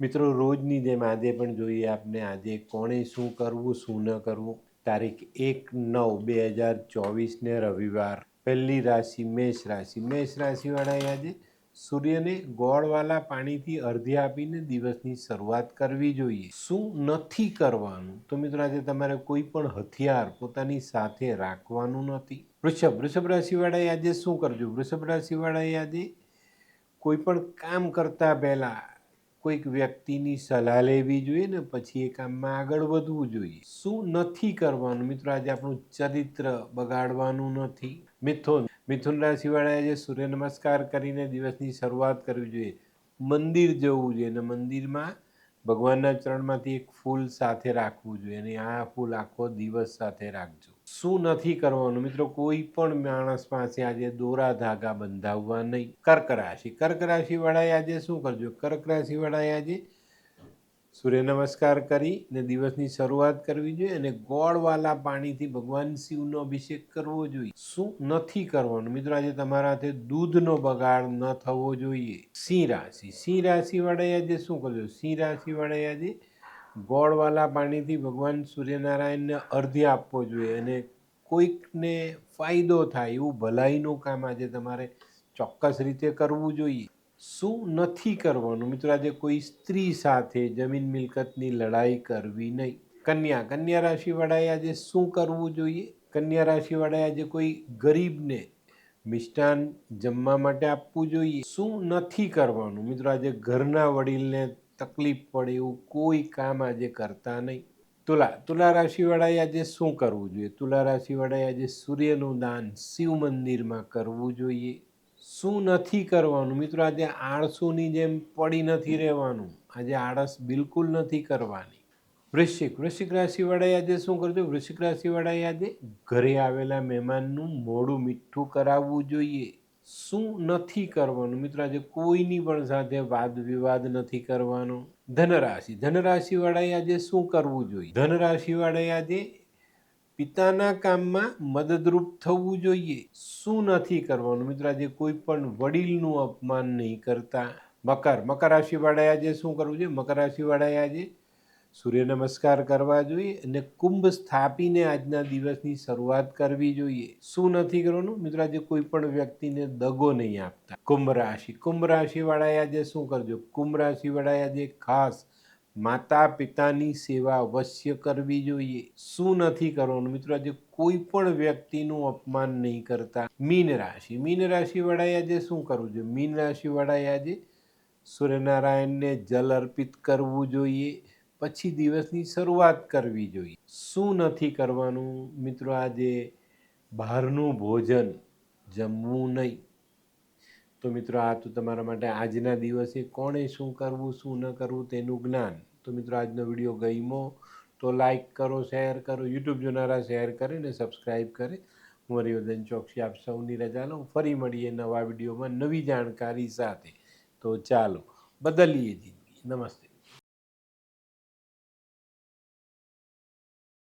મિત્રો, રોજની જેમ આજે પણ જોઈએ આપને, આજે કોણે શું કરવું, શું ન કરવું? તારીખ એક નવ બે હજાર ચોવીસને રવિવાર. પહેલી રાશિ મેષ રાશિ. મેષ રાશિવાળાએ આજે સૂર્યને ગોળવાલા પાણીથી અર્ધી આપીને દિવસની શરૂઆત કરવી જોઈએ. શું નથી કરવાનું? તો મિત્રો, આજે તમારે કોઈ પણ હથિયાર પોતાની સાથે રાખવાનું નથી. વૃષભ. વૃષભ રાશિવાળાએ આજે શું કરજો? વૃષભ રાશિવાળાએ આજે કોઈ પણ કામ કરતા પહેલાં કોઈક વ્યક્તિની સલાહ લેવી જોઈએ ને પછી એ કામમાં આગળ વધવું જોઈએ. શું નથી કરવાનું? મિત્રો, આજે આપણું ચરિત્ર બગાડવાનું નથી. મિથુન મિથુન રાશિવાળાએ આજે સૂર્ય નમસ્કાર કરીને દિવસની શરૂઆત કરવી જોઈએ. મંદિર જવું જોઈએ અને મંદિરમાં ભગવાનના ચરણમાંથી એક ફૂલ સાથે રાખવું જોઈએ અને આ ફૂલ આખો દિવસ સાથે રાખજો. શું નથી કરવાનું? મિત્રો, કોઈ પણ માણસ પાસે આજે દોરા ધાગા બંધાવવા નહીં. કર્ક રાશિ. કર્ક રાશિવાળાએ આજે શું કરજો? કર્ક રાશિવાળાએ આજે સૂર્ય નમસ્કાર કરી ને દિવસની શરૂઆત કરવી જોઈએ અને ગોળવાલા પાણીથી ભગવાન શિવનો અભિષેક કરવો જોઈએ. શું નથી કરવાનું? મિત્રો, આજે તમારા હાથે દૂધનો બગાડ ન થવો જોઈએ. સિંહ રાશિ. સિંહ રાશિવાળાએ આજે શું કરજો સિંહ રાશિવાળાએ આજે ગોળવાલા પાણીથી ભગવાન સૂર્યનારાયણને અર્ધ્ય આપવો જોઈએ અને કોઈકને ફાયદો થાય એવું ભલાઈનું કામ આજે તમારે ચોક્કસ રીતે કરવું જોઈએ. શું નથી કરવાનું? મિત્રો, આજે કોઈ સ્ત્રી સાથે જમીન મિલકતની લડાઈ કરવી નહીં. કન્યા કન્યા રાશિવાળાએ આજે શું કરવું જોઈએ? કન્યા રાશિવાળાએ આજે કોઈ ગરીબને મિષ્ટાન જમવા માટે આપવું જોઈએ? શું નથી કરવાનું? મિત્રો, આજે ઘરના વડીલને તકલીફ પડે એવું કોઈ કામ આજે કરતા નહીં. તુલા તુલા રાશિવાળાએ આજે શું કરવું જોઈએ? તુલા રાશિવાળાએ આજે સૂર્યનું દાન શિવ મંદિરમાં કરવું જોઈએ. શું નથી કરવાનું? મિત્રો, આજે આળસુની જેમ પડી નથી રહેવાનું. આજે આળસ બિલકુલ નથી કરવાની. વૃશ્ચિક વૃશ્ચિક રાશિવાળાએ આજે શું કરજો વૃશ્ચિક રાશિવાળાએ આજે ઘરે આવેલા મહેમાનનું મોડું મીઠું કરાવવું જોઈએ. શું નથી કરવાનું? મિત્રો, આજે કોઈની પણ સાથે વાદ વિવાદ નથી કરવાનો. ધનરાશિ. ધનરાશિવાળાએ આજે શું કરવું જોઈએ? ધનરાશિવાળાએ આજે પિતાના કામમાં મદદરૂપ થવું જોઈએ. શું નથી કરવાનું? મિત્રો, આજે કોઈ પણ વડીલનું અપમાન નહીં કરતા. મકર. મકર રાશિવાળાએ આજે શું કરવું જોઈએ? મકર રાશિવાળાએ આજે સૂર્ય નમસ્કાર કરવા જોઈએ અને કુંભ સ્થાપીને આજના દિવસની શરૂઆત કરવી જોઈએ. શું નથી કરવાનું? મિત્રો, આજે કોઈ પણ વ્યક્તિને દગો નહીં આપતા. કુંભ રાશિ. કુંભ રાશિવાળાએ આજે શું કરજો? કુંભ રાશિવાળાએ આજે ખાસ માતા પિતાની સેવા અવશ્ય કરવી જોઈએ. શું નથી કરવાનું? મિત્રો, આજે કોઈ પણ વ્યક્તિનું અપમાન નહીં કરતા. મીન રાશિ. મીન રાશિવાળાએ આજે શું કરવું જોઈએ? મીન રાશિવાળાએ આજે સૂર્યનારાયણને જલ અર્પિત કરવું જોઈએ. પછી દિવસની શરૂઆત કરવી જોઈએ. શું નથી કરવાનું? મિત્રો, આજે બહારનું ભોજન જમવું નહીં. તો મિત્રો, આ તો તમારા માટે આજના દિવસે કોણે શું કરવું, શું ન કરવું તેનું જ્ઞાન. તો મિત્રો, આજનો વીડિયો ગમ્યો તો લાઈક કરો, શેર કરો, યુટ્યુબ જોનારા શેર કરે ને સબસ્ક્રાઈબ કરે. હું હરિવર્ધન ચોકસી આપ સૌની રજા લઉં. ફરી મળીએ નવા વિડીયોમાં નવી જાણકારી સાથે. તો ચાલો, બદલીએ જિંદગી. નમસ્તે.